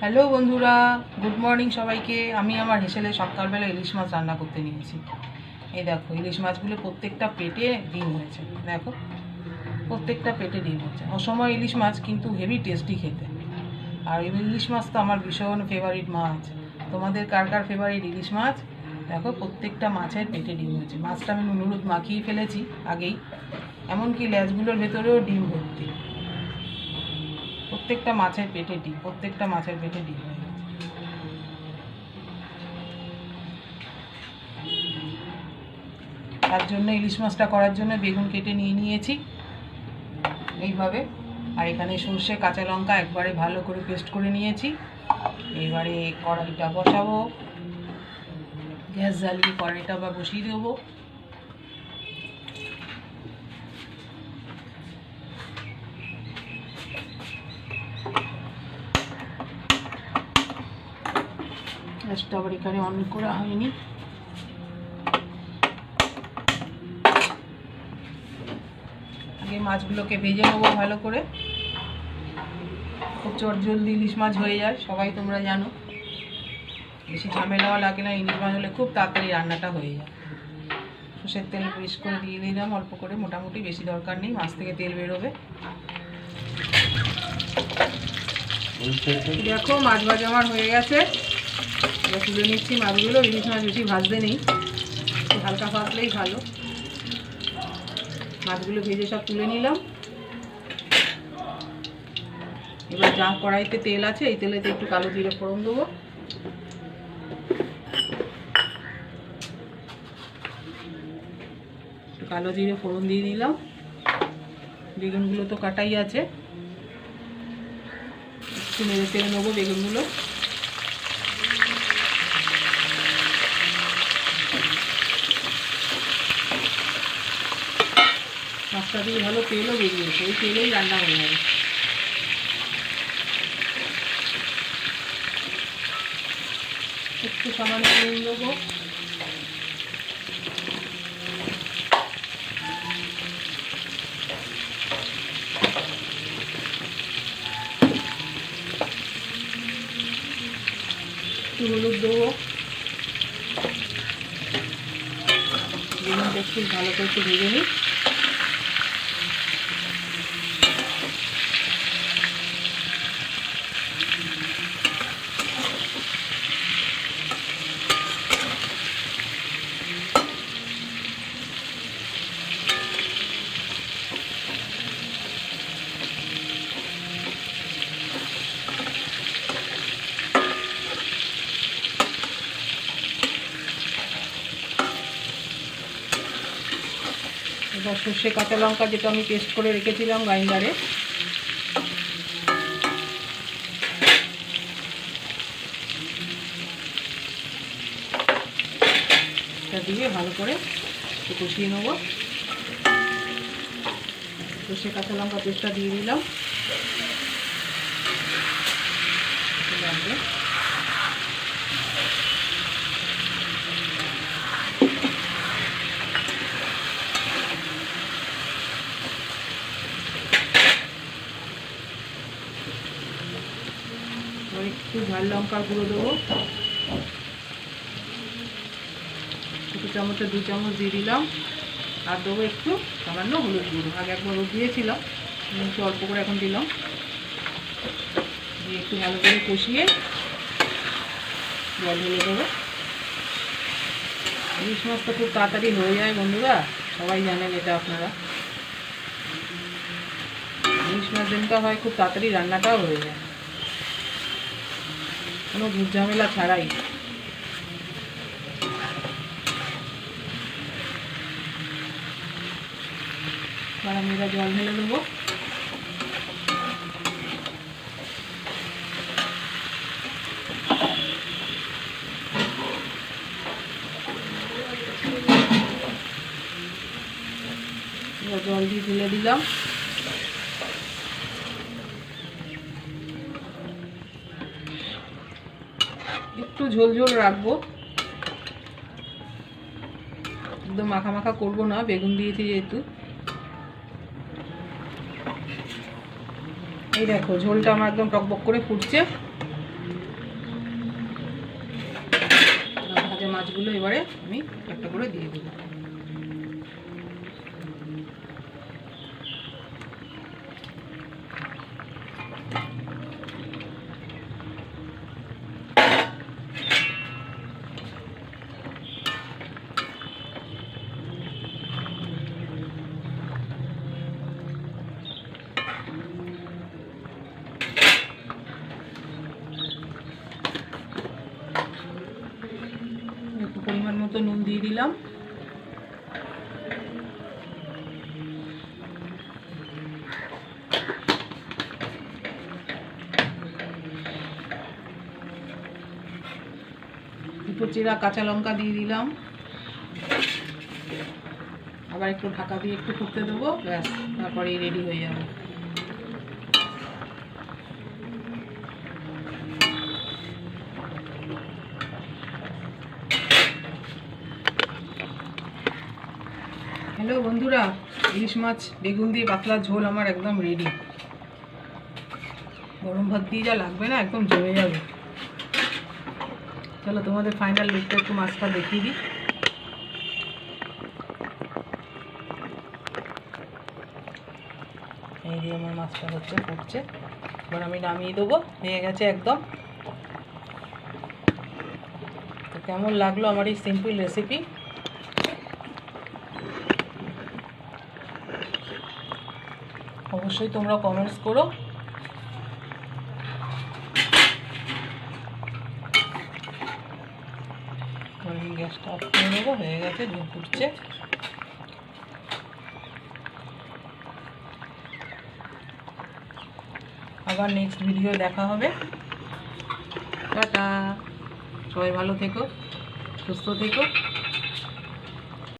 Hello বন্ধুরা। Good morning সবাইকে। আমি আমার হেসেলে সকালবেলা ইলিশ মাছ রান্না করতে নিয়েছি। এই দেখো, ইলিশ মাছগুলো প্রত্যেকটা পেটে ডিম হয়েছে। দেখো, প্রত্যেকটা পেটে ডিম হয়েছে। অসময় ইলিশ মাছ কিন্তু হেভি টেস্টি খেতে। আর ইলিশ মাছ তো আমার ভীষণ ফেভারিট মাছ। তোমাদের কার কার ফেভারিট ইলিশ মাছ? দেখো, প্রত্যেকটা মাছের পেটে ডিম হয়েছে। মাছটা আমি নুন মাখিয়ে ফেলেছি আগেই। এমনকি ল্যাচগুলোর ভেতরেও ডিম ভর্তি। প্রত্যেকটা মাছের পেটে ডিম, প্রত্যেকটা মাছের পেটে ডিম। তার জন্য ইলিশ মাছটা করার জন্য বেগুন কেটে নিয়ে নিয়েছি এইভাবে। আর এখানে সর্ষে, কাঁচা লঙ্কা একবারে ভালো করে পেস্ট করে নিয়েছি। এবারে কড়াইটা বসাবো। গ্যাস জ্বালিয়ে কড়াইটা বা বসিয়ে দেবো। গ্যাসটা আবার এখানে অন করা হয়নি। আগে মাছগুলোকে ভেজে নেব ভালো করে। খুব চট জলদি ইলিশ মাছ হয়ে যায় সবাই তোমরা জানো। বেশি ঝামেলাও লাগে না ইলিশ মাছ হলে খুব তাড়াতাড়ি রান্নাটা হয়ে যায়। সর্ষের তেল বেশ করে দিয়ে দিলাম অল্প করে মোটামুটি বেশি দরকার নেই মাছ থেকে তেল বেরোবে। দেখো মাছ ভাজা আমার হয়ে গেছে। এবার তুলে নিচ্ছি মাছগুলো ইলিশ মাছ বেশি ভাজতে নেই। হালকা ভাজলেই ভালো। মাছগুলো ভেজে সব তুলে নিলাম। এবার যা কড়াইতে তেল আছে, এই তেলেতে একটু কালো জিরে ফোড়ন দেবো। কালো জিরে ফোড়ন দিয়ে দিলাম বেগুনগুলো তো কাটাই আছে। একটু নেড়ে তেড়ে নেব বেগুনগুলো। মাছটা দিয়ে ভালো তেলও বেরিয়েছে ওই তেলেই রান্না হয়ে যাবে। একটু সামান্য নুন দেবো। একটু হলুদ দেবো। ভালো করে একটু ভেজে নিই। সর্ষে, কাঁচা লঙ্কা যেটা আমি পেস্ট করে রেখেছিলাম গ্রাইন্ডারে দিয়ে ভালো করে কষিয়ে নেব। সর্ষে, কাঁচা লঙ্কা পেস্টটা দিয়ে দিলাম এবার একটু ঝাল লঙ্কার গুঁড়ো দেবো। ছোটো চামচে দু চামচ দিয়ে দিলাম। আর দেবো একটু সামান্য হলুদ গুঁড়ো। আগে একবার হলুদ দিয়েছিলাম একটু অল্প করে এখন দিলাম। দিয়ে একটু ভালো করে কষিয়ে জল ঢেলে দেবো। ইলিশ মাছ তো খুব তাড়াতাড়ি হয়ে যায় বন্ধুরা, সবাই জানেন এটা আপনারা। ইলিশ মাছ দিনটা হয়, খুব তাড়াতাড়ি রান্নাটাও হয়ে যায়। কোনো ঝামেলা ছাড়াই। আমি এটা জল ঢেলে দেবো। জল দিয়ে ঢেলে দিলাম। একটু ঝোল ঝোল রাখব। একদম মাখা মাখা করব না, বেগুন দিয়েছি যেহেতু। এই দেখো, ঝোলটা আমার একদম টকবক করে ফুটছে। মাছগুলো এবারে আমি একটা করে দিয়ে দেবো। একটু পরিমাণ মতো নুন দিয়ে দিলাম। দুটো চেরা কাঁচা লঙ্কা দিয়ে দিলাম। আবার একটু ঢাকা দিয়ে একটু ফুটতে দেবো, ব্যাস, তারপরেই রেডি হয়ে যাবে। হ্যালো বন্ধুরা, ইলিশ মাছ, বেগুন দিয়ে পাতলা ঝোল আমার একদম রেডি গরম ভাত দিয়ে যা লাগবে না, একদম জমে যাবে। চলো তোমাদের ফাইনাল লুকটা একটু মাছটা দেখিয়ে দিই। এই দিয়ে আমার মাছটা হচ্ছে ফুটছে। এবার আমি নামিয়ে দেবো, হয়ে গেছে একদম। তো কেমন লাগল আমার এই সিম্পল রেসিপি অবশ্যই তোমরা কমেন্টস করো। আমি গ্যাসটা অফ করে দেবো হয়ে গেছে ঝোল ফুটছে। আবার নেক্সট ভিডিও দেখা হবে। টাটা! সবাই ভালো থেকো, সুস্থ থেকো।